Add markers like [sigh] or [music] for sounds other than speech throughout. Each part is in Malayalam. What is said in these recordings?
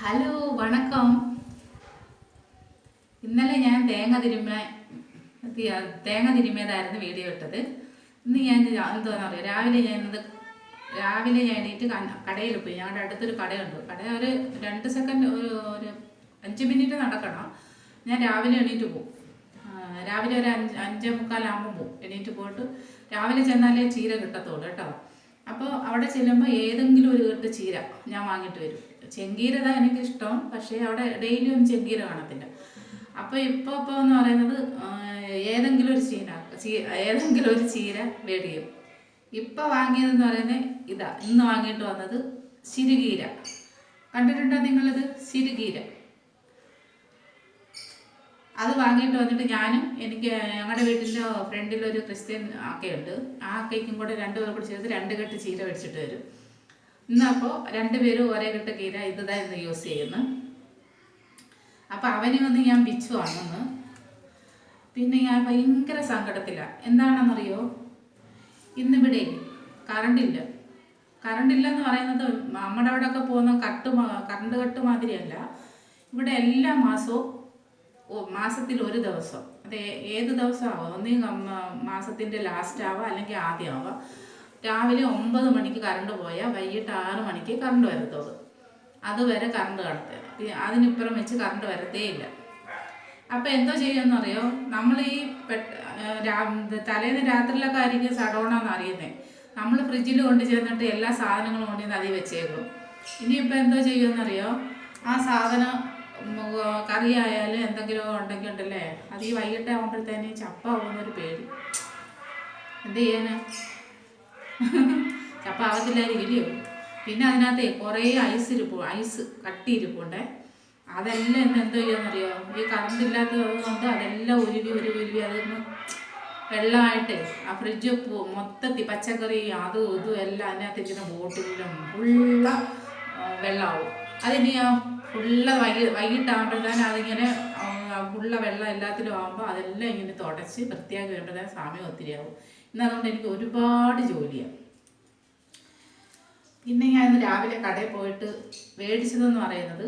ഹലോ വണക്കം. ഇന്നലെ ഞാൻ തേങ്ങ തിരുമ്മ തേങ്ങ തിരുമ്മിയതായിരുന്നു വീഡിയോ ഇട്ടത്. ഇന്ന് ഞാൻ എന്തോന്ന് അറിയാം? രാവിലെ ഞാൻ ഇന്നത് രാവിലെ ഞാൻ എണീറ്റ് കടയിൽ പോയി. ഞങ്ങളുടെ അടുത്തൊരു കടയുണ്ട്. കട ഒരു രണ്ട് സെക്കൻഡ് ഒരു ഒരു അഞ്ച് മിനിറ്റ് നടക്കണം. ഞാൻ രാവിലെ എണീറ്റ് പോകും രാവിലെ ഒരു അഞ്ച് അഞ്ചേ മുക്കാലാകുമ്പോൾ പോകും എണീറ്റ് പോയിട്ട് രാവിലെ ചെന്നാലേ ചീര കിട്ടത്തുള്ളൂ കേട്ടോ. അപ്പോൾ അവിടെ ചെല്ലുമ്പോൾ ഏതെങ്കിലും ഒരു കെട്ട് ചീര ഞാൻ വാങ്ങിയിട്ട് വരും. ചെങ്കീരത എനിക്ക് ഇഷ്ടം പക്ഷേ അവിടെ ഡെയിലി ഒന്നും ചെങ്കീര കാണത്തില്ല. അപ്പോൾ ഇപ്പോൾ ഇപ്പോൾ എന്ന് പറയുന്നത് ഏതെങ്കിലും ഒരു ചീര ഏതെങ്കിലും ഒരു ചീര മേടിക്കും ഇപ്പോൾ വാങ്ങിയതെന്ന് പറയുന്നത് ഇതാ ഇന്ന് വാങ്ങിയിട്ട് വന്നത് ചിരുകീര കണ്ടിട്ടുണ്ടോ നിങ്ങളിത്? ചിരുകീര അത് വാങ്ങിയിട്ട് വന്നിട്ട് ഞാനും എനിക്ക് ഞങ്ങളുടെ വീട്ടിന്റെ ഫ്രണ്ടിലൊരു ക്രിസ്ത്യൻ ആക്കയുണ്ട്. ആ അക്കയ്ക്കും കൂടെ രണ്ടുപേർ കൂടി ചേർത്ത് രണ്ട് കെട്ട് ചീര മേടിച്ചിട്ട് വരും. ഇന്നപ്പോൾ രണ്ടുപേരും ഒരേ കിട്ട കീര ഇതാ ഇന്ന് യൂസ് ചെയ്യുന്നു. അപ്പം അവന് വന്ന് ഞാൻ പിച്ചു വാങ്ങുന്നു. പിന്നെ ഞാൻ ഭയങ്കര സങ്കടത്തിലാണ് എന്താണെന്നറിയോ? ഇന്നിവിടെ കറണ്ടില്ല കറണ്ടില്ല. എന്ന് പറയുന്നത് നമ്മുടെ അവിടെ ഒക്കെ പോകുന്ന കട്ട് കറണ്ട് കട്ട് മാതിരിയല്ല. ഇവിടെ എല്ലാ മാസവും മാസത്തിൽ ഒരു ദിവസം. അത് ഏത് ദിവസമാവാം? ഒന്നീ മാസത്തിന്റെ ലാസ്റ്റ് ആവാം അല്ലെങ്കിൽ ആദ്യം ആവാം രാവിലെ ഒമ്പത് മണിക്ക് കറണ്ട് പോയാൽ വൈകിട്ട് ആറ് മണിക്ക് കറണ്ട് വരത്തുള്ളൂ. അതുവരെ കറണ്ട് കടത്തുക അതിനിപ്പുറം വെച്ച് കറണ്ട് വരത്തേ ഇല്ല അപ്പം എന്തോ ചെയ്യുമെന്നറിയോ നമ്മൾ ഈ തലേന്ന് രാത്രിയിലൊക്കെ ആയിരിക്കും സഡോണെന്ന് അറിയുന്നത് നമ്മൾ ഫ്രിഡ്ജിൽ കൊണ്ട് ചെന്നിട്ട് എല്ലാ സാധനങ്ങളും കൊണ്ട് ചെന്ന് അതിൽ വെച്ചേക്കും. ഇനിയിപ്പോൾ എന്തോ ചെയ്യുമെന്നറിയോ ആ സാധനം കറിയായാലും എന്തെങ്കിലും ഉണ്ടെങ്കിൽ ഉണ്ടല്ലേ അത് ഈ വൈകിട്ട് ചപ്പ ചപ്പാവുന്നൊരു പേടി. എന്ത് ചെയ്യാനാ? [laughs] ചപ്പ ആവത്തില്ലായിരിക്കും ഇല്ലയോ പിന്നെ അതിനകത്ത് കുറേ ഐസ് ഇരിപ്പോ ഐസ് കട്ടി ഇരിപ്പുണ്ടേ. അതെല്ലാം ഇന്ന് എന്തോ ചെയ്യാന്നറിയോ? ഈ കറണ്ട് ഇല്ലാത്തത് കൊണ്ട് അതെല്ലാം ഉരുവി ഉരുവി ഉരുവി അതൊന്ന് വെള്ളമായിട്ട് ആ ഫ്രിഡ്ജ് മൊത്തത്തിൽ പച്ചക്കറി അതും ഇതും എല്ലാം അതിനകത്ത് ഇച്ചിരി ബോട്ടിലും ഫുള്ള വെള്ളമാവും. അതിനി ആ ഫുള്ള വൈകി വൈകിട്ടാകുമ്പോഴത്തേനും അതിങ്ങനെ ഫുള്ള വെള്ളം എല്ലാത്തിലും ആകുമ്പോൾ അതെല്ലാം ഇങ്ങനെ തുടച്ച് വൃത്തിയാക്കി വരുമ്പോഴത്തേനും സമയം ഒത്തിരി ആവും. ഇന്ന് എനിക്ക് ഒരുപാട് ജോലിയാണ് പിന്നെ ഞാൻ ഇന്ന് രാവിലെ കടയിൽ പോയിട്ട് മേടിച്ചതെന്ന് പറയുന്നത്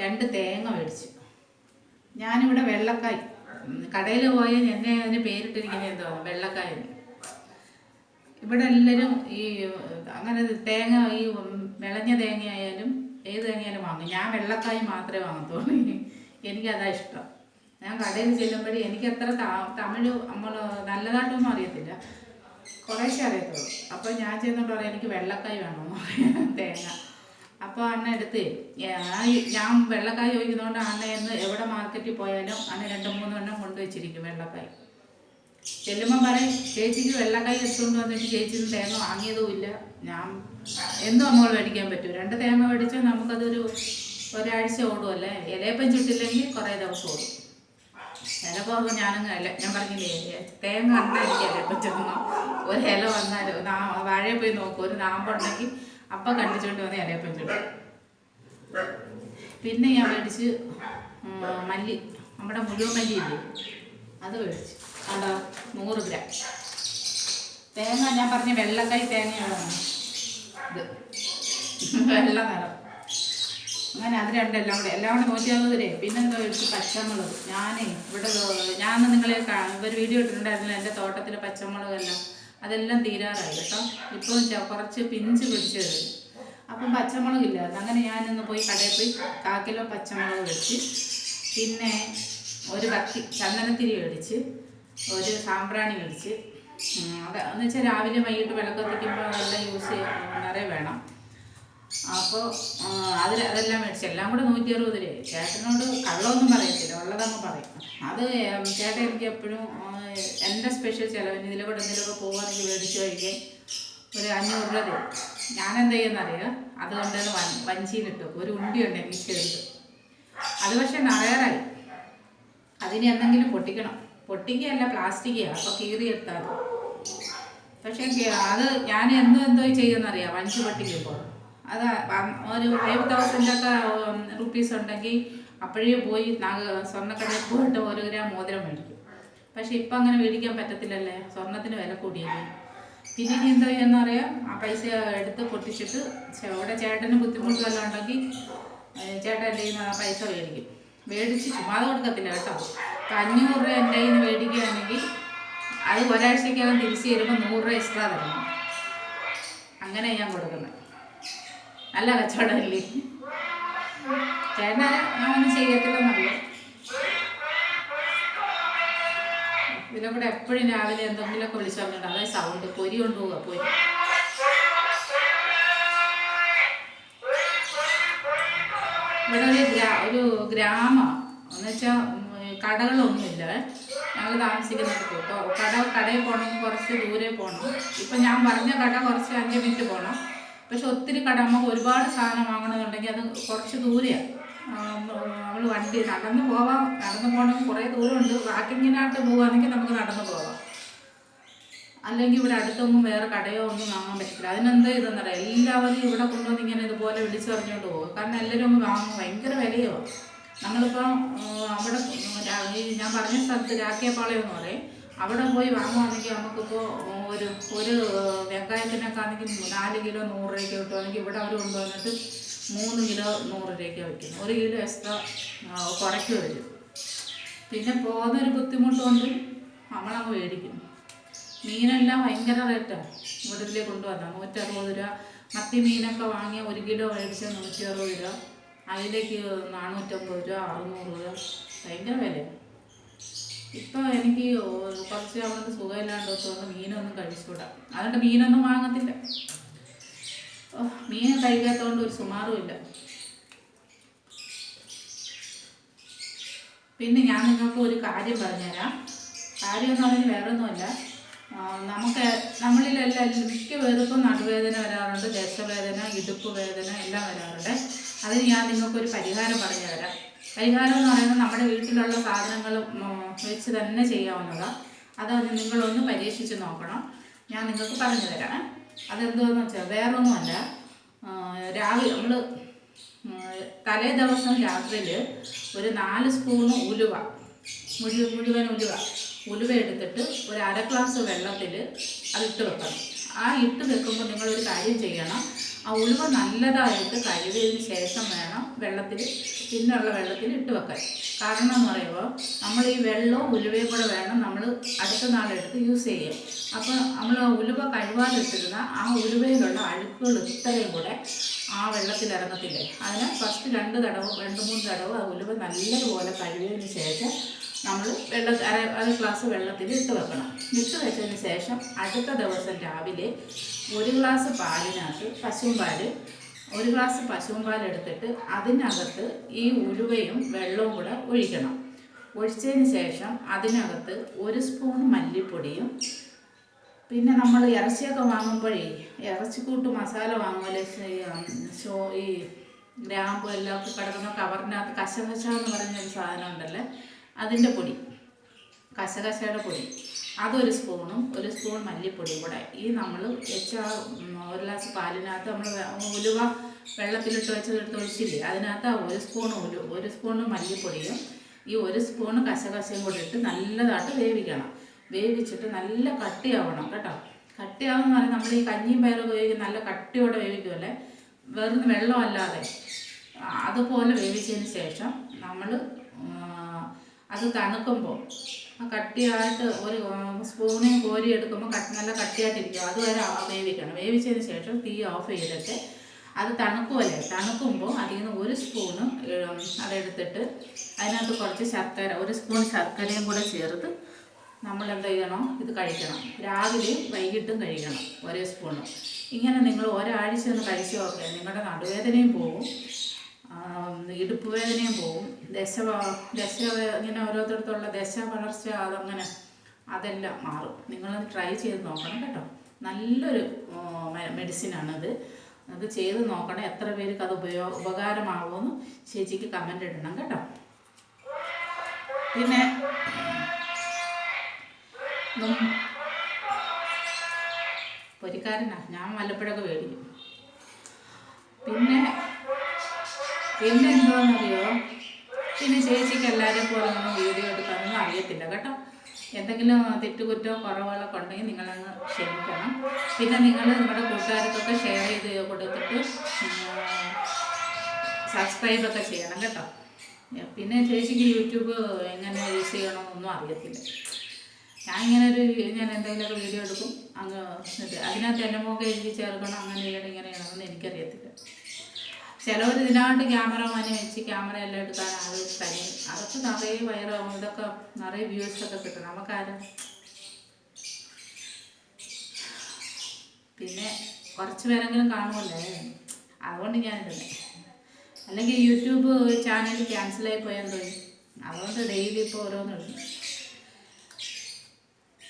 രണ്ട് തേങ്ങ മേടിച്ചു. ഞാനിവിടെ വെള്ളക്കായ്. കടയിൽ പോയാൽ എന്നെ അതിന് പേരിട്ടിരിക്കുന്നത് എന്തോ വെള്ളക്കായ ഇവിടെ എല്ലാവരും ഈ അങ്ങനെ തേങ്ങ ഈ വിളഞ്ഞ തേങ്ങയായാലും ഏത് തേങ്ങയായാലും വാങ്ങും. ഞാൻ വെള്ളക്കായ് മാത്രമേ വാങ്ങത്തുള്ളൂ. എനിക്കതാ ഇഷ്ടം. ഞാൻ കടയിൽ ചെല്ലുമ്പോഴേ എനിക്ക് അത്ര തമിഴ് നമ്മൾ നല്ലതായിട്ടൊന്നും അറിയത്തില്ല. കുറേശ്ശെ അറിയത്തുള്ളൂ. അപ്പോൾ ഞാൻ ചെന്നിട്ട് പറയാം എനിക്ക് വെള്ളക്കായ് വേണമെന്ന് പറയാം തേങ്ങ. അപ്പോൾ അണ്ണ എടുത്ത് ഞാൻ വെള്ളക്കായ് ചോദിക്കുന്നതുകൊണ്ട് അണ്ണ എന്ന് എവിടെ മാർക്കറ്റിൽ പോയാലും അണ്ണ രണ്ട് മൂന്ന് എണ്ണം കൊണ്ടുവച്ചിരിക്കും വെള്ളക്കായ്. ചെല്ലുമ്പോൾ പറയും ചേച്ചിക്ക് വെള്ളക്കായ് എടുത്തുകൊണ്ട് വന്നിട്ട് ചേച്ചിന്ന് തേങ്ങ വാങ്ങിയതും ഇല്ല. ഞാൻ എന്നും നമ്മൾ മേടിക്കാൻ പറ്റും. രണ്ട് തേങ്ങ മേടിച്ചാൽ നമുക്കതൊരു ഒരാഴ്ച ഓടുമല്ലേ ഇലയപ്പം ചുട്ടില്ലെങ്കിൽ കുറേ ദിവസം ഓടും. ചിലപ്പോൾ ഞാനൊന്നും ഇല ഞാൻ പറഞ്ഞില്ലേ തേങ്ങ ഇപ്പൊ ഇലയപ്പം ഒരു ഇല വന്നാൽ വാഴയെ പോയി നോക്കും ഒരു നാമ്പുണ്ടെങ്കിൽ അപ്പം കണ്ടിച്ചുകൊണ്ട് വന്ന് ഇലയപ്പം ചുടും പിന്നെ ഞാൻ മേടിച്ച് മല്ലി നമ്മുടെ മുഴുവൻ മല്ലി ഇല്ലേ അത് മേടിച്ചു. അതാ നൂറ് ഗ്രാം. തേങ്ങ ഞാൻ പറഞ്ഞ വെള്ളക്കായി തേങ്ങയാണ് ഇത്. വെള്ള നിറം. അങ്ങനെ അത് രണ്ടെല്ലാം കൂടെ എല്ലാം കൂടെ നൂറ്റി അറുപത് രൂപ പിന്നെന്തോ എടുത്ത് പച്ചമുളക്. ഞാനേ ഇവിടെ ഞാൻ നിങ്ങളെ ഒരു വീഡിയോ ഇട്ടിട്ടുണ്ടായിരുന്നില്ല എന്റെ തോട്ടത്തിലെ പച്ചമുളകെല്ലാം. അതെല്ലാം തീരാറായി കേട്ടോ. ഇപ്പോൾ കുറച്ച് പിഞ്ച് പിടിച്ച് വരും അപ്പം പച്ചമുളകില്ലായിരുന്നു. അങ്ങനെ ഞാനിന്ന് പോയി കടയിൽ പോയി കാ കിലോ പച്ചമുളക് വെച്ച് പിന്നെ ഒരു കത്തി ചന്ദനത്തിരി മേടിച്ച് ഒരു സാമ്പ്രാണി മേടിച്ച്. അത് എന്ന് വെച്ചാൽ രാവിലെ വൈകിട്ട് വിളക്ക് കത്തിക്കുമ്പോൾ അതെല്ലാം യൂസ് ചെയ്യാൻ നിറയെ വേണം. അപ്പോൾ അതിൽ അതെല്ലാം മേടിച്ചു എല്ലാം കൂടെ നൂറ്റി അറുപത് രൂപ ചേട്ടനോട് കള്ളമൊന്നും പറയത്തില്ല. ഉള്ളതങ്ങ് പറയും. അത് ചേട്ടൻ എനിക്ക് എപ്പോഴും എന്റെ സ്പെഷ്യൽ ചിലവിന് ഇതിലൂടെ എന്തെങ്കിലുമൊക്കെ പോകാനെങ്കിൽ മേടിച്ചു കഴിക്കാൻ ഒരു അഞ്ഞൂറ് രൂപ തരും. ഞാൻ എന്ത് ചെയ്യുന്നറിയാം അതുകൊണ്ട് വൻ വഞ്ചിയിലിട്ടു. ഒരു ഉണ്ടിയുണ്ട് എനിക്ക് ചെറുത്. അത് പക്ഷേ നിറയാറായി. അതിന് എന്തെങ്കിലും പൊട്ടിക്കണം. പൊട്ടിക്കുകയല്ല പ്ലാസ്റ്റിക്കുക അപ്പോൾ കീറിയെടുത്താൽ പക്ഷേ അത് ഞാൻ എന്തോ എന്തോ ചെയ്യുമെന്നറിയാം? വഞ്ചി പൊട്ടിക്കുമ്പോൾ. അത് ഒരു ഫൈവ് തൗസൻഡ് റുപ്പീസ് ഉണ്ടെങ്കിൽ അപ്പോഴേ പോയി നാഗ- സ്വർണക്കടയിൽ പോയിട്ട് ഒരു ഗ്രാം മോതിരം മേടിക്കും. പക്ഷെ ഇപ്പം അങ്ങനെ മേടിക്കാൻ പറ്റത്തില്ലല്ലേ? സ്വർണത്തിന് വില കൂടിയല്ലേ? പിന്നെ ഇനി എന്താ ചെയ്യുന്ന പറയാം ആ പൈസ എടുത്ത് പൊട്ടിച്ചിട്ട് ഇവിടെ ചേട്ടന് ബുദ്ധിമുട്ട് വല്ലതും ഉണ്ടെങ്കിൽ ചേട്ടൻ എന്റെ ആ പൈസ മേടിക്കും. മേടിച്ച് ചുമ്മാതെ കൊടുക്കത്തില്ല കേട്ടോ. ഇപ്പം അഞ്ഞൂറ് രൂപ എന്റെ കയ്യിൽ നിന്ന് മേടിക്കുകയാണെങ്കിൽ അത് ഒരാഴ്ചക്കകം തിരിച്ച് തരുമ്പോൾ നൂറ് രൂപ എക്സ്ട്രാ തരണം. അങ്ങനെ ഞാൻ കൊടുക്കുന്നത്. നല്ല കച്ചവടമല്ലേ? ചേട്ടൻ ഒന്നും ചെയ്യത്തില്ലെന്നറിയാം? ഇതിലെ കൂടെ എപ്പോഴും രാവിലെ എന്തെങ്കിലുമൊക്കെ വിളിച്ചു പറഞ്ഞിട്ട് അതായത് സൗണ്ട് പൊരി കൊണ്ടുപോവുക പൊരി. ഇവിടെ ഒരു ഗ്രാ ഒരു ഗ്രാമം. എന്ന് വെച്ചാൽ കടകളൊന്നുമില്ല. ഞങ്ങൾ താമസിക്കുന്നിടത്ത് കേട്ടോ. കട കടയിൽ പോകണമെങ്കിൽ കുറച്ച് ദൂരെ പോകണം. ഇപ്പം ഞാൻ പറഞ്ഞ കട കുറച്ച് അഞ്ച് മിനിറ്റ് പോകണം. പക്ഷെ ഒത്തിരി കട നമുക്ക് ഒരുപാട് സാധനം വാങ്ങണമെന്നുണ്ടെങ്കിൽ അത് കുറച്ച് ദൂരെയാണ് നമ്മൾ വണ്ടി നടന്ന് പോവാം. നടന്നു പോകണമെങ്കിൽ കുറേ ദൂരമുണ്ട്. വാക്കിങ്ങിനായിട്ട് പോവുകയാണെങ്കിൽ നമുക്ക് നടന്നു പോവാം. അല്ലെങ്കിൽ ഇവിടെ അടുത്തൊന്നും വേറെ കടയോ ഒന്നും വാങ്ങാൻ പറ്റില്ല അതിനെന്താ ഇതെന്നറിയാം? എല്ലാവരും ഇവിടെ കൊണ്ടുവന്ന് ഇങ്ങനെ ഇതുപോലെ വിളിച്ചു പറഞ്ഞുകൊണ്ട് പോകും. കാരണം എല്ലാവരും ഒന്ന് വാങ്ങും. ഭയങ്കര വിലയോ നമ്മളിപ്പോൾ അവിടെ ഞാൻ പറഞ്ഞ സ്ഥലത്ത് രാക്കിയപ്പാളയം എന്ന് പറയും. അവിടെ പോയി വാങ്ങുവാണെങ്കിൽ നമുക്കിപ്പോൾ ഒരു ഒരു വെങ്കായത്തിനൊക്കെ ആണെങ്കിൽ നാല് കിലോ നൂറ് രൂപയ്ക്ക് കിട്ടുവാണെങ്കിൽ ഇവിടെ അവർ കൊണ്ടുവന്നിട്ട് മൂന്ന് കിലോ നൂറ് രൂപയ്ക്ക് വയ്ക്കുന്നു ഒരു കിലോ എക്സ്ട്രാ കുറയ്ക്ക് വരും. പിന്നെ പോകുന്നൊരു ബുദ്ധിമുട്ട് കൊണ്ട് നമ്മളങ്ങ് മേടിക്കും മീനെല്ലാം ഭയങ്കര റേറ്റാണ് ഇവിടത്തിലേക്ക് കൊണ്ടുവന്നാൽ നൂറ്ററുപത് രൂപ. മത്തി മീനൊക്കെ വാങ്ങിയ ഒരു കിലോ മേടിച്ച നൂറ്റി അറുപത് രൂപ. അതിലേക്ക് നാനൂറ്റമ്പത് രൂപ അറുന്നൂറ് രൂപ. ഭയങ്കര വിലയാണ് ഇപ്പം എനിക്ക് കുറച്ച് അവർക്ക് സുഖമില്ലാണ്ട് തോന്നുന്നു മീനൊന്നും കഴിച്ചുകൂടാ. അതുകൊണ്ട് മീനൊന്നും വാങ്ങത്തില്ല. മീൻ കഴിക്കാത്തതുകൊണ്ട് ഒരു സുമാറുമില്ല. പിന്നെ ഞാൻ നിങ്ങൾക്ക് ഒരു കാര്യം പറഞ്ഞുതരാം. കാര്യം എന്ന് പറഞ്ഞാൽ വേറെ ഒന്നുമല്ല നമുക്ക് നമ്മളിലെല്ലാം മിക്ക പേർക്കും നടുവേദന വരാറുണ്ട് ദേശവേദന ഇടുപ്പ് വേദന എല്ലാം വരാറുണ്ട്. അതിന് ഞാൻ നിങ്ങൾക്കൊരു പരിഹാരം പറഞ്ഞു തരാം പരിഹാരം എന്ന് പറയുന്നത് നമ്മുടെ വീട്ടിലുള്ള സാധനങ്ങൾ വെച്ച് തന്നെ ചെയ്യാവുന്നതാണ് അത് നിങ്ങളൊന്ന് പരീക്ഷിച്ച് നോക്കണം. ഞാൻ നിങ്ങൾക്ക് പറഞ്ഞു തരാം. അതെന്തുവാന്ന് വെച്ചാൽ വേറൊന്നുമല്ല. രാവിലെ നമ്മൾ തലേ ദിവസം രാത്രിയിൽ ഒരു നാല് സ്പൂണ് ഉലുവ മുഴുവൻ മുഴുവൻ ഉലുവ ഉലുവ എടുത്തിട്ട് ഒരു അര ഗ്ലാസ് വെള്ളത്തിൽ അത് ഇട്ട് വെക്കണം. ആ ഇട്ട് വെക്കുമ്പോൾ നിങ്ങളൊരു കാര്യം ചെയ്യണം. ആ ഉലുവ നല്ലതായിട്ട് കഴുകിയതിന് ശേഷം വേണം വെള്ളത്തിൽ പിന്നുള്ള വെള്ളത്തിൽ ഇട്ട് വെക്കാൻ. കാരണം എന്ന് പറയുമ്പോൾ നമ്മൾ ഈ വെള്ളവും ഉലുവയും കൂടെ വേണം നമ്മൾ അടുത്ത നാളെടുത്ത് യൂസ് ചെയ്യും അപ്പോൾ നമ്മൾ ആ ഉലുവ കഴുകാതിട്ടിരുന്ന ആ ഉലുവയിലുള്ള അഴുക്കുകൾ ഇത്രയും കൂടെ ആ വെള്ളത്തിൽ ഇറങ്ങത്തില്ലേ? അതിന് ഫസ്റ്റ് രണ്ട് തടവും രണ്ട് മൂന്ന് തടവും ആ ഉലുവ നല്ലതുപോലെ കഴുകിയതിന് ശേഷം നമ്മൾ വെള്ള അര അര ഗ്ലാസ് വെള്ളത്തിൽ ഇട്ട് വെക്കണം. ഇട്ട് വെച്ചതിന് ശേഷം അടുത്ത ദിവസം രാവിലെ ഒരു ഗ്ലാസ് പാലിനകത്ത് പശുവും പാൽ ഒരു ഗ്ലാസ് പശുവും പാൽ എടുത്തിട്ട് അതിനകത്ത് ഈ ഉലുവയും വെള്ളവും കൂടെ ഒഴിക്കണം. ഒഴിച്ചതിന് ശേഷം അതിനകത്ത് ഒരു സ്പൂൺ മല്ലിപ്പൊടിയും പിന്നെ നമ്മൾ ഇറച്ചിയൊക്കെ വാങ്ങുമ്പോഴേ ഇറച്ചിക്കൂട്ട് മസാല വാങ്ങുമല്ലേ ഷോ ഈ ഗ്രാമ്പ് എല്ലാം കിടക്കുന്ന കവറിനകത്ത് കശകശ എന്ന് പറഞ്ഞൊരു സാധനം ഉണ്ടല്ലേ അതിന്റെ പൊടി. കശകശയുടെ പൊടി. അതൊരു സ്പൂണും ഒരു സ്പൂൺ മല്ലിപ്പൊടിയും കൂടെ. ഈ നമ്മൾ വെച്ച ഒരു ഗ്ലാസ് പാലിനകത്ത് നമ്മൾ ഉലുവ വെള്ളത്തിലിട്ട് വെച്ചതെടുത്ത് ഒഴിച്ചില്ലേ അതിനകത്ത് ഒരു സ്പൂൺ ഉലു ഒരു സ്പൂൺ മല്ലിപ്പൊടിയും ഈ ഒരു സ്പൂൺ കശകശയും കൂടി ഇട്ട് നല്ലതായിട്ട് വേവിക്കണം. വേവിച്ചിട്ട് നല്ല കട്ടിയാവണം കേട്ടോ. കട്ടിയാവുന്ന പറഞ്ഞാൽ നമ്മൾ ഈ കഞ്ഞിയും പയറൊക്കെ വേവിക്കും നല്ല കട്ടിയോടെ വേവിക്കുമല്ലേ വെറും വെള്ളമല്ലാതെ. അതുപോലെ വേവിച്ചതിന് ശേഷം നമ്മൾ അത് തണുക്കുമ്പോൾ ആ കട്ടിയായിട്ട് ഒരു സ്പൂണിൽ കോരി എടുക്കുമ്പോൾ കട്ട് നല്ല കട്ടിയായിട്ടിരിക്കും. അതുവരെ വേവിക്കണം. വേവിച്ചതിന് ശേഷം തീ ഓഫ് ചെയ്തിട്ട് അത് തണുക്കുമല്ലേ തണുക്കുമ്പോൾ അതിൽ നിന്ന് ഒരു സ്പൂണ് അതെടുത്തിട്ട് അതിനകത്ത് കുറച്ച് ശർക്കര ഒരു സ്പൂൺ ശർക്കരയും കൂടെ ചേർത്ത് നമ്മൾ എന്ത് ചെയ്യണം? ഇത് കഴിക്കണം. രാവിലെയും വൈകിട്ടും കഴിക്കണം. ഒരേ സ്പൂണ്. ഇങ്ങനെ നിങ്ങൾ ഒരാഴ്ച ഒന്ന് കഴിച്ചു നോക്കുക നിങ്ങളുടെ നടുവേദനയും പോകും ഇടുപ്പ് വേദനയും പോവും. ദശ ദശ ഇങ്ങനെ ഓരോരുത്തരത്തുള്ള ദശ വളർച്ച അതങ്ങനെ അതെല്ലാം മാറും. നിങ്ങൾ ട്രൈ ചെയ്ത് നോക്കണം കേട്ടോ. നല്ലൊരു മെഡിസിനാണത് അത് ചെയ്ത് നോക്കണം എത്ര പേർക്ക് അത് ഉപയോഗ ഉപകാരമാകുമെന്ന് ചേച്ചിക്ക് കമന്റ് ഇടണം കേട്ടോ. പിന്നെ പൊരിക്കാരനാ? ഞാൻ വല്ലപ്പോഴൊക്കെ മേടിക്കും. പിന്നെ പിന്നെ എന്താണെന്നറിയോ പിന്നെ ചേച്ചിക്ക് എല്ലാവരും പോലെ ഒന്നും വീഡിയോ എടുക്കാനൊന്നും അറിയത്തില്ല കേട്ടോ. എന്തെങ്കിലും തെറ്റുകുറ്റോ കുറവുകളൊക്കെ ഉണ്ടെങ്കിൽ നിങ്ങളങ്ങ് ക്ഷമിക്കണം. പിന്നെ നിങ്ങൾ നിങ്ങളുടെ കൂട്ടുകാർക്കൊക്കെ ഷെയർ ചെയ്ത് കൊടുത്തിട്ട് സബ്സ്ക്രൈബൊക്കെ ചെയ്യണം കേട്ടോ. പിന്നെ ചേച്ചിക്ക് യൂട്യൂബ് എങ്ങനെ യൂസ് ചെയ്യണമെന്നൊന്നും അറിയത്തില്ല. ഞാൻ ഇങ്ങനെ ഒരു ഞാൻ എന്തെങ്കിലുമൊക്കെ വീഡിയോ എടുക്കും അങ്ങ് അതിനകത്ത് എന്റെ മുഖം എഴുതി ചേർക്കണം അങ്ങനെ ഇങ്ങനെ ചെയ്യണമെന്ന് എനിക്കറിയത്തില്ല. ചിലവർ ഇതിനാണ്ട് ക്യാമറമാനെ വെച്ച് ക്യാമറ എല്ലാം എടുക്കാൻ ആൾ തനി അതൊക്കെ നിറയെ വൈറാവും ഇതൊക്കെ നിറയെ വ്യൂസ് ഒക്കെ കിട്ടും. നമുക്കാരും പിന്നെ കുറച്ച് പേരെങ്കിലും കാണുമല്ലേ? അതുകൊണ്ട് ഞാൻ ഇടുന്നത് അല്ലെങ്കിൽ യൂട്യൂബ് ചാനൽ ക്യാൻസലായി പോയാൽ തോന്നി അതുകൊണ്ട് ഡെയിലി ഇപ്പോൾ ഓരോന്നും ഇടുന്നു.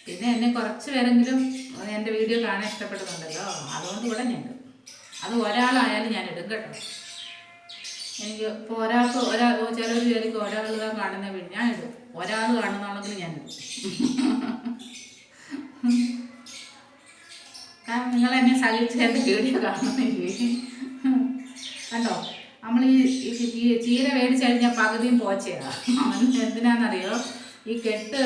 പിന്നെ എന്നെ കുറച്ച് പേരെങ്കിലും എന്റെ വീഡിയോ കാണാൻ ഇഷ്ടപ്പെടുന്നുണ്ടല്ലോ. അതുകൊണ്ട് ഇവിടെ ഞാൻ അത് ഒരാളായാലും ഞാൻ ഇടും എനിക്ക് ഇപ്പോൾ ഒരാൾക്ക് ഒരാൾ ചിലർ ചേർക്ക് ഒരാൾ ഇതാ കാണുന്ന വീട് ഞാൻ ഇടും. ഒരാൾ കാണുന്നതാണെങ്കിൽ ഞാൻ ഇടും. കാരണം നിങ്ങൾ എന്നെ സഹിച്ച് എന്റെ വീഡിയോ കാണുന്നില്ലേ കണ്ടോ? നമ്മൾ ഈ ചീര മേടിച്ച് കഴിഞ്ഞാൽ പകുതിയും പോച്ചയാണ് എന്തിനാണെന്നറിയോ ഈ കെട്ട്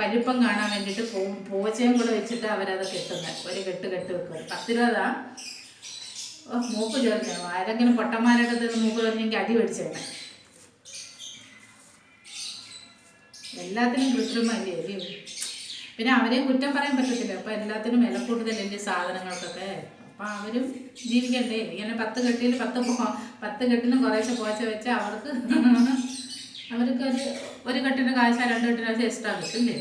വലിപ്പം കാണാൻ വേണ്ടിയിട്ട് പോച്ചയും കൂടെ വെച്ചിട്ട് അവരത് കെട്ടുന്നത് ഒരു കെട്ട് കെട്ട് വെക്കുക പത്ത് രൂപതാ ഓ മൂക്ക് ചേർന്നു ആരെങ്കിലും പൊട്ടന്മാരൊക്കെ തന്നെ മൂക്ക് ചേർന്നെങ്കിൽ അടി മേടിച്ചേനെ എല്ലാത്തിനും കൃത്രിമല്ലേ അല്ലേ പിന്നെ അവരെയും കുറ്റം പറയാൻ പറ്റത്തില്ല. അപ്പം എല്ലാത്തിനും വില കൂടുതലല്ലേ സാധനങ്ങൾക്കൊക്കെ? അപ്പം അവരും ജീവിക്കണ്ടേ? ഇങ്ങനെ പത്ത് കെട്ടിയിൽ പത്ത് പത്ത് കെട്ടിനും കുറേശ്ശെ പോച്ച വെച്ചാൽ അവർക്ക് അവർക്ക് ഒരു ഒരു കെട്ടിന് കാശ രണ്ട് കെട്ടിന് കാശ എക്സ്ട്രാ കിട്ടില്ലേ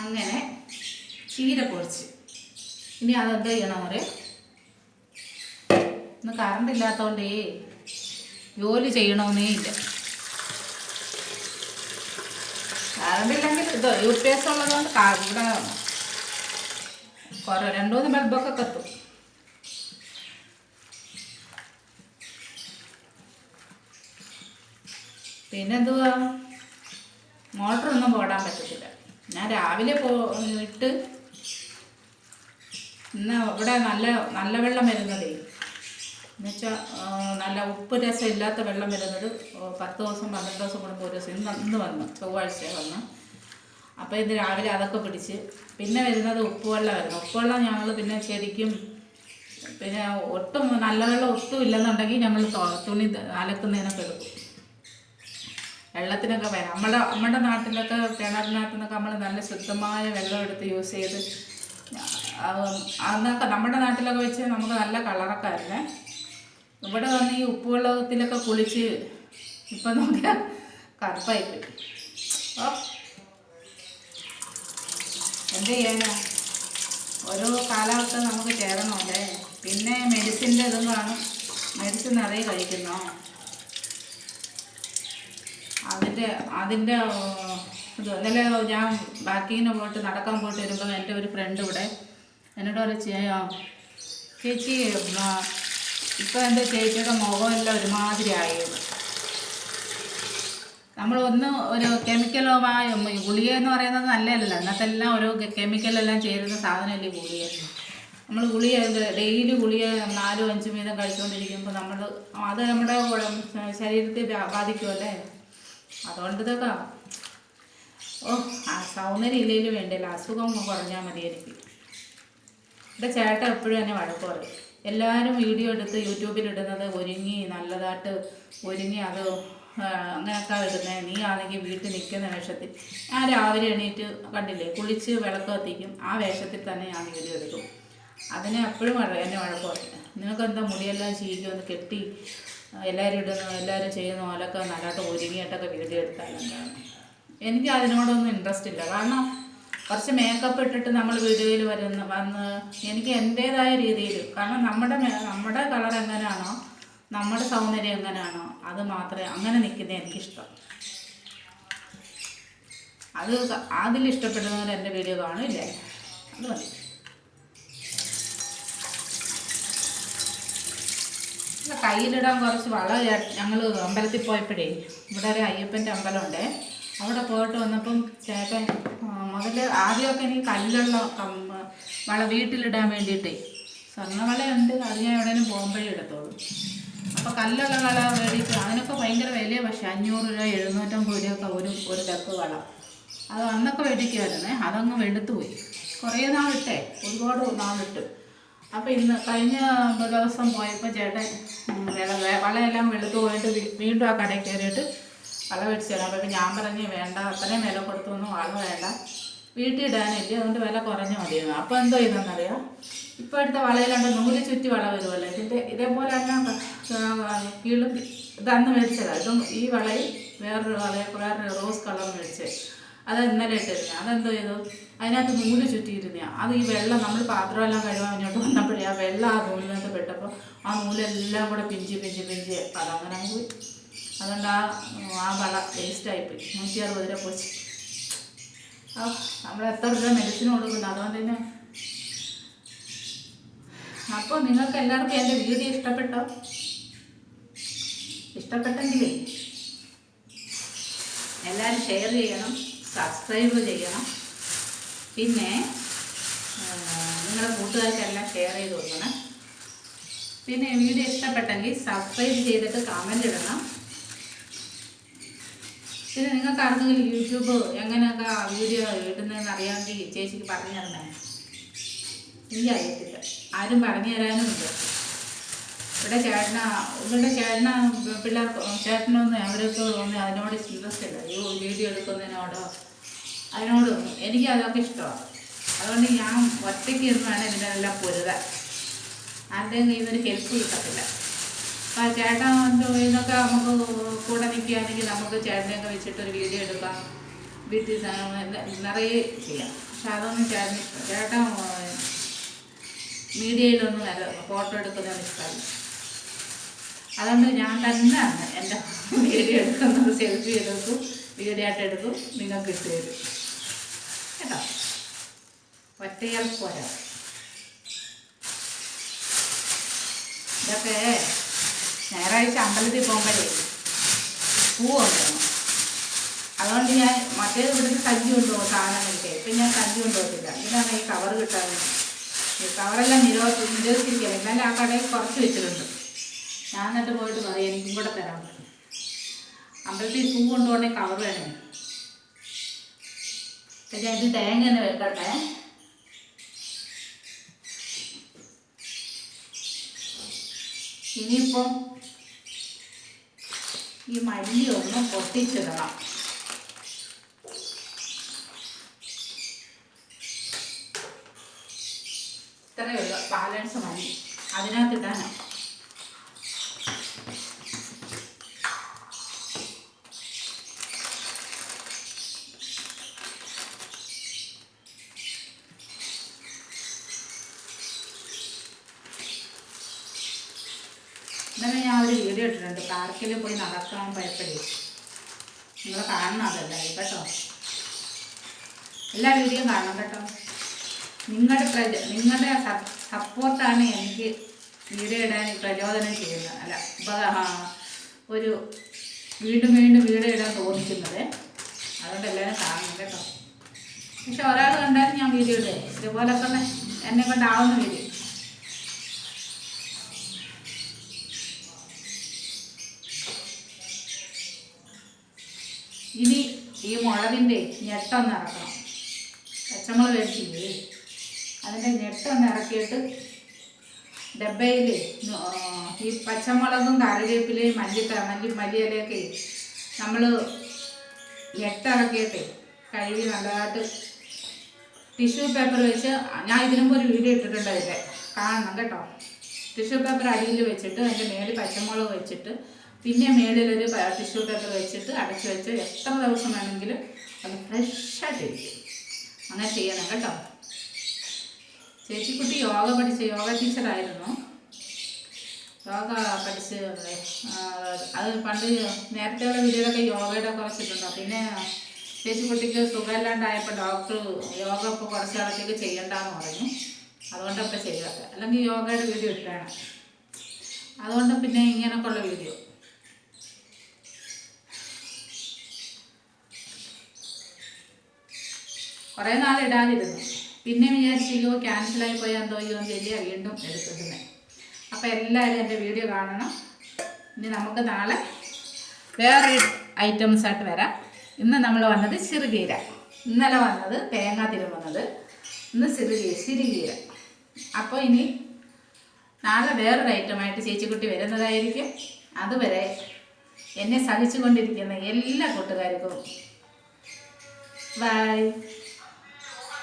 അങ്ങനെ ചീര കുറച്ച് ഇനി അതെന്ത് ചെയ്യണം പറയാം ഇന്ന് കറണ്ട് ഇല്ലാത്തതുകൊണ്ടേ ജോലി ചെയ്യണമെന്നേ ഇല്ല. കറണ്ട് ഇല്ലെങ്കിൽ ഇത് യു പി എസ് ഉള്ളതുകൊണ്ട് ഇവിടെ കുറേ രണ്ടു മൂന്ന് ബൾബൊക്കെ കത്തും. പിന്നെന്തുവാ? മോട്ടറൊന്നും പോടാൻ പറ്റത്തില്ല. ഞാൻ രാവിലെ പോ ഇട്ട് ഇന്ന് ഇവിടെ നല്ല നല്ല വെള്ളം വരുന്നതേ. എന്നുവെച്ചാൽ നല്ല ഉപ്പ് രസം ഇല്ലാത്ത വെള്ളം വരുന്നത്. പത്ത് ദിവസം പന്ത്രണ്ട് ദിവസം കൂടുമ്പോൾ ഒരു ദിവസം ഇന്ന് ഇന്ന് വന്നു. ചൊവ്വാഴ്ച വന്നു. അപ്പോൾ ഇന്ന് രാവിലെ അതൊക്കെ പിടിച്ച് പിന്നെ വരുന്നത് ഉപ്പുവെള്ളം വരുന്നു. ഉപ്പുവെള്ളം ഞങ്ങൾ പിന്നെ ശരിക്കും പിന്നെ ഒട്ടും നല്ല വെള്ളം ഒട്ടും ഇല്ലെന്നുണ്ടെങ്കിൽ ഞങ്ങൾ തുണി അലക്കുന്നതിനൊക്കെ എടുക്കും. വെള്ളത്തിനൊക്കെ നമ്മുടെ നമ്മുടെ നാട്ടിലൊക്കെ കിണറിനകത്തുനിന്നൊക്കെ നമ്മൾ നല്ല ശുദ്ധമായ വെള്ളം എടുത്ത് യൂസ് ചെയ്ത് അന്നൊക്കെ നമ്മുടെ നാട്ടിലൊക്കെ വെച്ച് നമുക്ക് നല്ല കളറൊക്കെ ആയിരുന്നേ ഇവിടെ വന്ന് ഈ ഉപ്പുവെള്ളത്തിലൊക്കെ കുളിച്ച് ഇപ്പം നോക്കിയാൽ കറുപ്പായി കിട്ടും ഓ. എന്ത് ചെയ്യാനാ? ഓരോ കാലാവസ്ഥ നമുക്ക് ചേരണമല്ലേ പിന്നെ മെഡിസിന്റെ ഇതും കാണും. മെഡിസിൻ നിറയെ കഴിക്കുന്നോ? അതിന്റെ അതിന്റെ ഇത് ഇന്നലെ ഞാൻ ബാക്കിങ്ങിന് പോയിട്ട് നടക്കാൻ പോയിട്ട് വരുമ്പോൾ എന്റെ ഒരു ഫ്രണ്ട് ഇവിടെ എന്നോട് ചെയ്യാ ചേച്ചി ഇപ്പം എന്റെ ചേച്ചിയുടെ മുഖമെല്ലാം ഒരുമാതിരി ആയത് നമ്മൾ ഒന്ന് ഒരു കെമിക്കലോ ഗുളിക എന്ന് പറയുന്നത് നല്ലതല്ല. ഇന്നത്തെ എല്ലാം ഓരോ കെമിക്കലെല്ലാം ചേരുന്ന സാധനമല്ലേ ഗുളിക? നമ്മൾ ഗുളിക ഡെയിലി ഗുളിക നാലും അഞ്ചും വീതം കഴിച്ചുകൊണ്ടിരിക്കുമ്പോൾ നമ്മൾ അത് നമ്മുടെ ശരീരത്തെ ബാധിക്കുമല്ലേ അതുകൊണ്ട് ഇതൊക്കെ ഓ ആ സൗന്ദര്യം ഇല്ലെങ്കിലും വേണ്ടില്ല അസുഖം കുറഞ്ഞാൽ മതി എനിക്ക് എന്റെ ചേട്ടൻ എപ്പോഴും എന്നെ വഴക്ക് എല്ലാവരും വീഡിയോ എടുത്ത് യൂട്യൂബിൽ ഇടുന്നത് ഒരുങ്ങി നല്ലതായിട്ട് ഒരുങ്ങി അത് അങ്ങനെയൊക്കെ ഇടുന്നത് നീ ആണെങ്കിൽ വീട്ടിൽ നിൽക്കുന്ന വേഷത്തിൽ. ഞാൻ രാവിലെ എണീറ്റ് കണ്ടില്ലേ കുളിച്ച് വിളക്ക് കത്തിക്കും. ആ വേഷത്തിൽ തന്നെ ഞാൻ വീഡിയോ എടുക്കും. അതിനെ എപ്പോഴും വഴ എന്നെ വഴക്ക് നിനക്ക് എന്താ മുടിയെല്ലാം ചീകി ഒന്ന് കെട്ടി എല്ലാവരും ഇടുന്നു എല്ലാവരും ചെയ്യുന്ന പോലൊക്കെ നല്ലതായിട്ട് ഒരുങ്ങിയിട്ടൊക്കെ വീഡിയോ എടുത്താലും എനിക്ക് അതിനോടൊന്നും ഇൻട്രസ്റ്റ് ഇല്ല. കാരണം കുറച്ച് മേക്കപ്പ് ഇട്ടിട്ട് നമ്മൾ വീഡിയോയിൽ വരുന്ന വന്ന് എനിക്ക് എന്റേതായ രീതിയിൽ കാരണം നമ്മുടെ നമ്മുടെ കളർ എങ്ങനെയാണോ നമ്മുടെ സൗന്ദര്യം എങ്ങനെയാണോ അത് മാത്രമേ അങ്ങനെ നിൽക്കുന്ന എനിക്കിഷ്ടം. അത് ഇഷ്ടപ്പെടുന്നവർ എന്റെ വീഡിയോ കാണില്ലേ അത് മതി. കയ്യിലിടാൻ കുറച്ച് വള ഞങ്ങൾ അമ്പലത്തിൽ പോയപ്പോഴേ ഇവിടെ ഒരു അയ്യപ്പന്റെ അമ്പലമുണ്ടേ അവിടെ പോയിട്ട് വന്നപ്പം ചേട്ടൻ മുതൽ ആദ്യമൊക്കെ എനിക്ക് കല്ലുള്ള വള വീട്ടിലിടാൻ വേണ്ടിയിട്ടേ സ്വർണവളയുണ്ട് അത് ഞാൻ എവിടെയും പോകുമ്പോഴേ എടുത്തോളൂ അപ്പോൾ കല്ലുള്ള വള വേണ്ടിയിട്ട് അതിനൊക്കെ ഭയങ്കര വിലയാണ് പക്ഷേ അഞ്ഞൂറ് രൂപ എഴുന്നൂറ്റമ്പത് രൂപയൊക്കെ ഒരു ഒരു ഡക്ക് വള. അത് അന്നൊക്കെ മേടിക്കുമായിരുന്നേ അതങ്ങ് വെളുത്തു പോയി. കുറേ നാളിട്ടേ ഒരുപാട് നാളിട്ട് അപ്പോൾ ഇന്ന് കഴിഞ്ഞ ദിവസം പോയപ്പോൾ ചേട്ടൻ വളയെല്ലാം വെളുത്തു പോയിട്ട് വീണ്ടും ആ കടയിൽ കയറിയിട്ട് വള മേടിച്ചു തരാം. അപ്പോൾ ഞാൻ പറഞ്ഞ് വേണ്ട അത്രയും വില കൊടുത്തൊന്നും വള വേണ്ട. വീട്ടിൽ ഇടാനില്ല? അതുകൊണ്ട് വില കുറഞ്ഞ മതിയെന്ന്. അപ്പോൾ എന്തോ ഇതെന്നറിയാം? ഇപ്പോൾ എടുത്ത വളയിലുണ്ട് നൂൽ ചുറ്റി വള വരുമല്ലോ ഇതിന്റെ ഇതേപോലെ തന്നെ കീഴ് ഇതന്ന് മേടിച്ചതാണ് ഇതും ഈ വളയിൽ വേറൊരു വളയെ വേറൊരു റോസ് കളർ മേടിച്ചത് അത് ഇന്നലെ ഇട്ടിരുന്നത്. അതെന്തോ ചെയ്തു? അതിനകത്ത് നൂൽ ചുറ്റിയിരുന്നു അത് ഈ വെള്ളം നമ്മൾ പാത്രമെല്ലാം കഴുകാൻ മുന്നോട്ട് വന്നപ്പോഴേ ആ വെള്ളം ആ നൂലിനകത്ത് പെട്ടപ്പോൾ ആ നൂലെല്ലാം കൂടെ പിഞ്ചി പിഞ്ചി പിഞ്ചി. അതങ്ങനെ പോയി. അതുകൊണ്ട് ആ ആ വള വേസ്റ്റായിപ്പോയി നൂറ്റി അറുപത് രൂപ പോയി നമ്മൾ എത്ര രൂപ മെഡിസിൻ കൊടുക്കുന്നു? അതുകൊണ്ട് തന്നെ. അപ്പോൾ നിങ്ങൾക്ക് എല്ലാവർക്കും എന്റെ വീഡിയോ ഇഷ്ടപ്പെട്ടോ? ഇഷ്ടപ്പെട്ടെങ്കിലേ എല്ലാവരും ഷെയർ ചെയ്യണം സബ്സ്ക്രൈബ് ചെയ്യണം. പിന്നെ നിങ്ങളുടെ കൂട്ടുകാർക്കെല്ലാം ഷെയർ ചെയ്ത് കൊടുക്കണം. പിന്നെ വീഡിയോ ഇഷ്ടപ്പെട്ടെങ്കിൽ സബ്സ്ക്രൈബ് ചെയ്തിട്ട് കമന്റ് ഇടണം. പിന്നെ നിങ്ങൾക്ക് ആർക്കെങ്കിലും യൂട്യൂബ് എങ്ങനെയൊക്കെ വീഡിയോ ഇടുന്നതെന്ന് അറിയാമെങ്കിൽ ചേച്ചിക്ക് പറഞ്ഞു തരണേ. എനിക്ക് അറിയത്തില്ല. ആരും പറഞ്ഞു തരാനുമില്ല. ഇവിടെ ചേട്ടന ഇവിടെ ചേട്ടന പിള്ളേർക്ക് ചേട്ടനൊന്നും അവരൊക്കെ ഒന്നും അതിനോട് ഇൻട്രസ്റ്റ് ഇല്ല ഈ വീഡിയോ എടുക്കുന്നതിനോടോ അതിനോടൊന്നും എനിക്ക് അതൊക്കെ ഇഷ്ടമാണ്. അതുകൊണ്ട് ഞാൻ ഒറ്റയ്ക്ക് ഇരുന്നാണ് ഇതിനെല്ലാം പൊരുതാൻ. ആരുടെയും കയ്യിൽ നിന്നൊരു ഹെൽപ്പ് കിട്ടത്തില്ല. ആ ചേട്ടൻ ഇതൊക്കെ നമുക്ക് കൂടെ നിൽക്കുകയാണെങ്കിൽ നമുക്ക് ചേട്ടനെയൊക്കെ വെച്ചിട്ട് ഒരു വീഡിയോ എടുക്കാം. വീട്ടിൽ നിറയെ ചെയ്യാം. പക്ഷെ അതൊന്നും ചേട്ടൻ ചേട്ടൻ മീഡിയയിലൊന്നും നല്ല ഫോട്ടോ എടുക്കുന്നതാണ് ഇഷ്ടമല്ല. അതുകൊണ്ട് ഞാൻ തന്നെയാണ് എന്റെ വീഡിയോ എടുക്കുന്നത് സെൽഫി എടുക്കും വീഡിയോ ആയിട്ട് എടുക്കും നിങ്ങൾക്ക് ഇട്ട് തരും. കേട്ടോ? ഒറ്റയാൾ പോരാ. ഇതൊക്കെ ഞായറാഴ്ച അമ്പലത്തിൽ പോകുമ്പോഴേ പൂ കൊണ്ടുവന്നു അതുകൊണ്ട് ഞാൻ മറ്റേത് ഇവിടുന്ന് കഞ്ചി കൊണ്ടുപോകും സാധനങ്ങൾക്ക് ഇപ്പം ഞാൻ കഞ്ചി കൊണ്ടുപോകത്തില്ല. ഇതിനാണ് ഈ കവർ കിട്ടാറുണ്ട് ഈ കവറെല്ലാം നിരോധി നിരോധിച്ചിരിക്കുകയാണ് എന്നാലും ആ കടയിൽ കുറച്ച് വെച്ചിട്ടുണ്ട്. ഞാൻ എന്നിട്ട് പോയിട്ട് പറയും എനിക്കും കൂടെ തരാൻ പറ്റും അമ്പലത്തിൽ പൂ കൊണ്ടുപോകണേ കവർ വേണേ. അപ്പം ഞാൻ ഇത് തേങ്ങ തന്നെ വെക്കട്ടെ. ഇനിയിപ്പം ഈ മല്ലി ഒന്ന് പൊട്ടിച്ചിടണം. ഇത്രയേ ഉള്ളൂ. ബാലൻസ് മല്ലി. അതിനകത്ത് ഇടാനാ ഇന്നലെ ഞാൻ ഒരു വീഡിയോ ഇട്ടിട്ടുണ്ട് പോയി നടക്കാൻ ഭയപ്പെടും. നിങ്ങൾ കാണണം അതല്ല കേട്ടോ. എല്ലാ വീഡിയോയും കാണണം കേട്ടോ. നിങ്ങളുടെ പ്രജ നിങ്ങളുടെ സപ്പോർട്ടാണ് എനിക്ക് വീഡിയോ ഇടാൻ പ്രചോദനം ചെയ്യുന്നത്. അല്ല ഒരു വീണ്ടും വീണ്ടും വീഡിയോ ഇടാൻ തോന്നിക്കുന്നത്. അതുകൊണ്ട് എല്ലാവരും കാണണം കേട്ടോ. പക്ഷെ ഒരാൾ കണ്ടാലും ഞാൻ വീഡിയോ ഇടേ ഉള്ള എന്നെ കൊണ്ടാവുന്ന വീഡിയോ ഇനി ഈ മുളകിന്റെ ഞെട്ടൊന്ന് ഇറക്കണം പച്ചമുളക് മേടിച്ചില്ലേ അതിന്റെ ഞെട്ടൊന്ന് ഇറക്കിയിട്ട് ഡബയിൽ ഈ പച്ചമുളകും കറിവേപ്പിലയും മല്ലിത്ത മല്ലി മല്ലിയിലൊക്കെ നമ്മൾ ഞെട്ടിറക്കിയിട്ട് കഴുകി നല്ലതായിട്ട് ടിഷ്യൂ പേപ്പർ വെച്ച് ഞാൻ ഇതിനു മുമ്പ് ഒരു വീഡിയോ ഇട്ടിട്ടുണ്ട് അതിന്റെ കാണണം കേട്ടോ. ടിഷ്യൂ പേപ്പർ അടിയിൽ വെച്ചിട്ട് അതിന്റെ മേളിൽ പച്ചമുളക് വെച്ചിട്ട് പിന്നെ മേളിലൊരു ടിഷ്യൂ പേപ്പർ വെച്ചിട്ട് അടച്ചു വെച്ച് എത്ര ദിവസം വേണമെങ്കിലും അത് ഫ്രഷായിട്ടിരിക്കും അങ്ങനെ ചെയ്യണം കേട്ടോ. ചേച്ചിക്കുട്ടി യോഗ പഠിച്ച യോഗ ടീച്ചറായിരുന്നു യോഗ പഠിച്ച് അത് പണ്ട് നേരത്തെയുള്ള വീഡിയോയിലൊക്കെ യോഗയുടെ കുറച്ചിട്ടുണ്ടോ പിന്നെ ചേച്ചിക്കുട്ടിക്ക് സുഖമില്ലാണ്ടായപ്പോൾ ഡോക്ടർ യോഗ ഇപ്പോൾ കുറച്ച് കാലത്തേക്ക് ചെയ്യണ്ടെന്ന് പറഞ്ഞു. അതുകൊണ്ട് ഇപ്പോൾ ചെയ്യാത്ത അല്ലെങ്കിൽ യോഗയുടെ വീഡിയോ ഇട്ടാണ് അതുകൊണ്ട് പിന്നെ ഇങ്ങനെയൊക്കെ ഉള്ള വീഡിയോ കുറേ നാൾ ഇടാതിരുന്നു പിന്നെ വിചാരിച്ചോ ക്യാൻസലായി പോയാൽ എന്തോ എന്ന് ചെല്ലിയാ വീണ്ടും എടുക്കുന്നത് അപ്പോൾ എല്ലാവരും എന്റെ വീഡിയോ കാണണം. ഇനി നമുക്ക് നാളെ വേറെ ഐറ്റംസ് ആയിട്ട് വരാം. ഇന്ന് നമ്മൾ വന്നത് ചെറുകീര. ഇന്നലെ വന്നത് തേങ്ങ തിരുമുന്നത്. ഇന്ന് ചെറുകീര ചിരുകീര. അപ്പോൾ ഇനി നാളെ വേറൊരു ഐറ്റമായിട്ട് ചേച്ചിക്കുട്ടി വരുന്നതായിരിക്കും. അതുവരെ എന്നെ സഹിച്ചുകൊണ്ടിരിക്കുന്ന എല്ലാ കൂട്ടുകാർക്കും. ബൈ